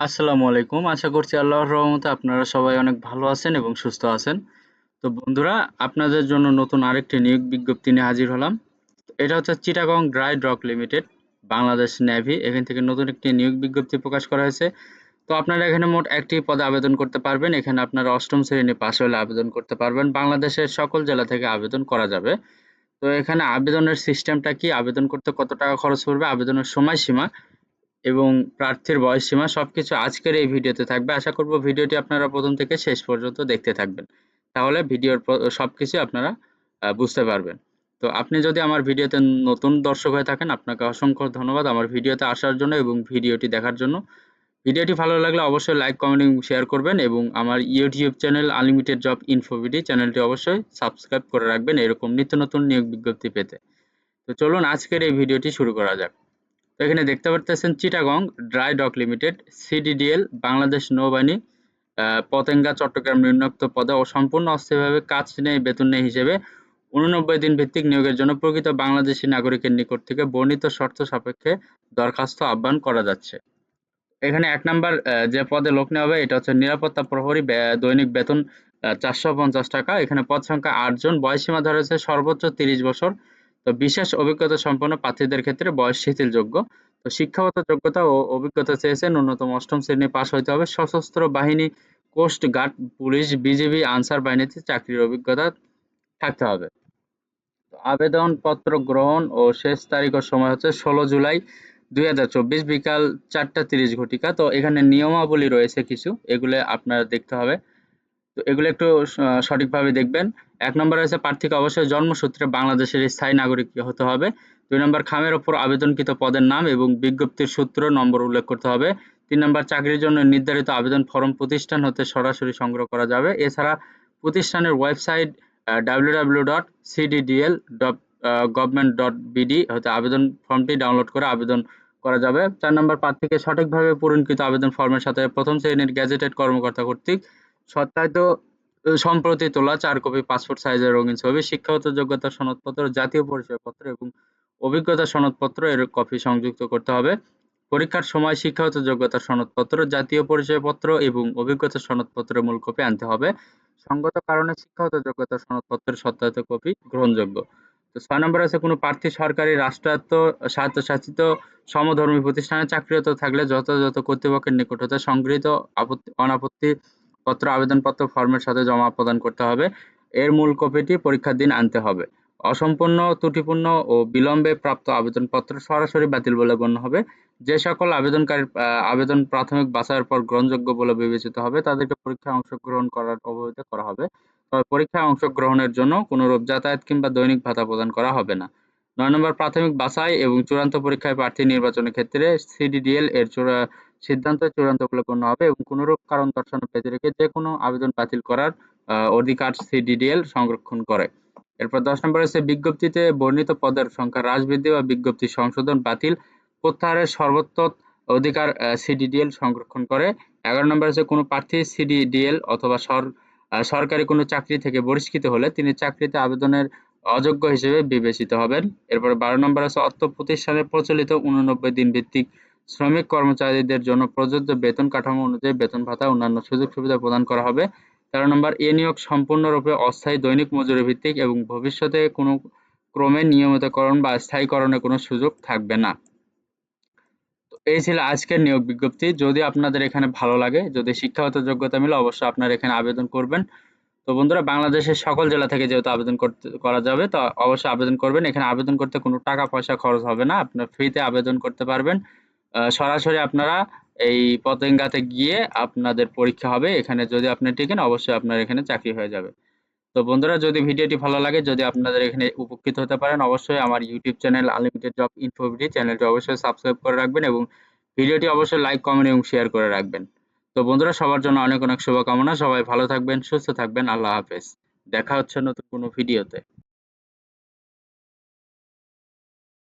আসসালামু আলাইকুম। আশা করছি আল্লাহর রহমতে আপনারা সবাই অনেক ভালো আছেন এবং সুস্থ আছেন। তো বন্ধুরা আপনাদের জন্য নতুন আরেকটি নিয়োগ বিজ্ঞপ্তি নিয়ে হাজির হলাম। এটা হচ্ছে Chittagong dry dock limited, Bangladesh navy. এখান থেকে নতুন একটি নিয়োগ বিজ্ঞপ্তি প্রকাশ করা হয়েছে। তো আপনারা এখানে মোট একটি পদে আবেদন করতে পারবেন। এখানে আপনারা অষ্টম শ্রেণি পাশ হলে আবেদন করতে পারবেন। বাংলাদেশের সকল জেলা থেকে আবেদন করা যাবে। তো এখানে আবেদনের সিস্টেমটা কি? আবেদন করতে কত টাকা খরচ পড়বে? আবেদনের সময়সীমা এবং প্রার্থীর বয়স বয়সসীমা সবকিছু আজকের এই ভিডিওতে থাকবে। আশা করব ভিডিওটি আপনারা প্রথম থেকে শেষ পর্যন্ত দেখতে থাকবেন। তাহলে ভিডিওর সবকিছু আপনারা বুঝতে পারবেন। তো আপনি যদি আমার ভিডিওতে নতুন দর্শক হয়ে থাকেন আপনাকে অসংখ্য ধন্যবাদ আমার ভিডিওতে আসার জন্য এবং ভিডিওটি দেখার জন্য। ভিডিওটি ভালো লাগলে অবশ্যই লাইক, কমেন্ট এবং শেয়ার করবেন এবং আমার YouTube channel unlimited job info BD চ্যানেলটি অবশ্যই সাবস্ক্রাইব করে রাখবেন এরকম নিত্য নতুন নিয়োগ বিজ্ঞপ্তি পেতে। তো চলুন আজকের এই ভিডিওটি শুরু করা যাক। তো এখানে দেখতে পারতেছেন Chittagong dry dock limited, CDDL, Bangladesh নৌবাহিনী পতেঙ্গা, চট্টগ্রাম নিম্নোক্ত পদে ও সম্পূর্ণ অস্থায়ীভাবে কাজ নেই, বেতন নেই হিসেবে উননব্বই দিন ভিত্তিক নিয়োগের জন্য প্রকৃত বাংলাদেশি নাগরিকের নিকট থেকে বর্ণিত শর্ত সাপেক্ষে দরখাস্ত আহ্বান করা যাচ্ছে। এখানে এক নাম্বার যে পদে লোক নেওয়া হবে, এটা হচ্ছে নিরাপত্তা প্রহরী দৈনিক বেতন চারশো পঞ্চাশ টাকা। এখানে পদ সংখ্যা আটজন বয়সীমা ধরা হয়েছে সর্বোচ্চ তিরিশ বছর। তো বিশেষ অভিজ্ঞতা সম্পন্ন প্রার্থীদের ক্ষেত্রে বয়স শিথিলযোগ্য। তো শিক্ষাগত যোগ্যতা ও অভিজ্ঞতা চেয়েছে ন্যূনতম অষ্টম শ্রেণি পাশ হইতে হবে। সশস্ত্র বাহিনী, coast guard, police, BGB, Ansar বাহিনীতে চাকরির অভিজ্ঞতা থাকতে হবে। আবেদন পত্র গ্রহণ ও শেষ তারিখ সময় হচ্ছে ষোলো জুলাই দুই হাজার চব্বিশ বিকাল চারটা তিরিশ ঘটিকা। তো এখানে নিয়মাবলী রয়েছে কিছু, এগুলো আপনার দেখতে হবে। তো এগুলো একটু সঠিকভাবে দেখবেন। এক নম্বর রয়েছে প্রার্থীকে অবশ্যই জন্মসূত্রে বাংলাদেশের স্থায়ী নাগরিক হতে হবে। দুই নম্বর, খামের ওপর আবেদনকৃত পদের নাম এবং বিজ্ঞপ্তির সূত্র নম্বর উল্লেখ করতে হবে। তিন নম্বর, চাকরির জন্য নির্ধারিত আবেদন ফর্ম প্রতিষ্ঠান হতে সরাসরি সংগ্রহ করা যাবে। এছাড়া প্রতিষ্ঠানের website W dot CDDL dot government dot BD হতে আবেদন ফর্মটি ডাউনলোড করে আবেদন করা যাবে। চার নম্বর, প্রার্থীকে সঠিকভাবে পূরণকৃত আবেদন ফর্মের সাথে প্রথম শ্রেণির গ্যাজেটেড কর্মকর্তা কর্তৃক সত্যায়িত সম্প্রতি তোলা চার কপি পাসপোর্ট সাইজের রঙিন ছবি, শিক্ষাগত যোগ্যতা সনদপত্র, জাতীয় পরিচয়পত্র এবং অভিজ্ঞতা সনদপত্র এর কপি সংযুক্ত করতে হবে। পরীক্ষার সময় শিক্ষাগত যোগ্যতা সনদপত্র, জাতীয় পরিচয়পত্র এবং অভিজ্ঞতা সনদপত্রের মূল কপি আনতে হবে। সঙ্গত কারণে শিক্ষাগত যোগ্যতা সনদপত্রের সত্যায়িত কপি গ্রহণযোগ্য। তো ছয় নম্বর আছে, কোনো প্রার্থী সরকারি, রাষ্ট্রায়ত্ত, স্বায়ত্তশাসিত, সমধর্মী প্রতিষ্ঠানে চাকরিরত থাকলে যথাযথ কর্তৃপক্ষের নিকট হতে সংগৃহীত আপত্তি, অনাপত্তি পত্র, আবেদনপত্র, ফর্মের সাথে জমা প্রদান করতে হবে। এর মূল কপিটি পরীক্ষার দিন আনতে হবে। অসম্পূর্ণ, ত্রুটিপূর্ণ ও বিলম্বে প্রাপ্ত আবেদনপত্র সরাসরি বাতিল বলে গণ্য হবে। যে সকল আবেদনকারী আবেদন প্রাথমিক বাছাইয়ের পর গ্রহণযোগ্য বলে বিবেচিত হবে, তাদেরকে পরীক্ষায় অংশগ্রহণ করার অবহিত করা হবে। তবে পরীক্ষায় অংশগ্রহণের জন্য কোনোরূপ যাতায়াত কিংবা দৈনিক ভাতা প্রদান করা হবে না। নয় নম্বর, প্রাথমিক বাছাই এবং চূড়ান্ত পরীক্ষায় প্রার্থী নির্বাচনের ক্ষেত্রে সিডিডিএল এর চূড়া সিদ্ধান্ত চূড়ান্ত গণ্য হবে এবং কোনোরূপ কারণ দর্শানো পেতে রেখে যে কোনো আবেদন বাতিল করার অধিকার সিডিডিএল সংরক্ষণ করে। এরপর দশ নম্বর হচ্ছে বিজ্ঞপ্তিতে বর্ণিত পদের সংখ্যা হ্রাস বৃদ্ধি বা বিজ্ঞপ্তি সংশোধন বাতিল প্রত্যাহারের সর্বোচ্চ অধিকার সিডিডিএল সংরক্ষণ করে। এগারো নম্বর হচ্ছে কোনো প্রার্থী সিডিডিএল অথবা সরকারি কোনো চাকরি থেকে বহিষ্কৃত হলে তিনি চাকরিতে আবেদনের অযোগ্য হিসেবে বিবেচিত হবেন। এরপর বারো নম্বর আছে অর্থ প্রতিষ্ঠানে প্রচলিত উননব্বই দিন ভিত্তিক শ্রমিক কর্মচারীদের জন্য প্রযোজ্য বেতন কাঠামো অনুযায়ী বেতন ভাতা অন্যান্য সুযোগ সুবিধা প্রদান করা হবে। তেরো নম্বর, এ নিয়োগ সম্পূর্ণরূপে অস্থায়ী দৈনিক মজুরি ভিত্তিক এবং ভবিষ্যতে কোনো ক্রমে নিয়মিতকরণ বা স্থায়ীকরণের কোনো সুযোগ থাকবে না। তো এই ছিল আজকের নিয়োগ বিজ্ঞপ্তি। যদি আপনাদের এখানে ভালো লাগে, যদি শিক্ষাগত যোগ্যতা মিলে অবশ্যই আপনারা এখানে আবেদন করবেন। তো বন্ধুরা, বাংলাদেশের সকল জেলা থেকে যেহেতু আবেদন করতে, করা যাবে, তো অবশ্যই আবেদন করবেন। এখানে আবেদন করতে কোনো টাকা পয়সা খরচ হবে না। আপনার ফ্রিতে আবেদন করতে পারবেন। সরাসরি আপনারা এই পতেঙ্গাতে গিয়ে আপনাদের পরীক্ষা হবে। এখানে যদি আপনি টিকেন, অবশ্যই আপনার এখানে চাকরি হয়ে যাবে। তো বন্ধুরা, যদি ভিডিওটি ভালো লাগে, যদি আপনাদের এখানে উপকৃত হতে পারেন, অবশ্যই আমার YouTube channel unlimited job info BD চ্যানেলটি অবশ্যই সাবস্ক্রাইব করে রাখবেন এবং ভিডিওটি অবশ্যই লাইক কমেন্ট এবং শেয়ার করে রাখবেন। তো বন্ধুরা, সবার জন্য অনেক অনেক শুভকামনা। সবাই ভালো থাকবেন, সুস্থ থাকবেন। আল্লাহ হাফেজ। দেখা হচ্ছে নতুন কোনো ভিডিওতে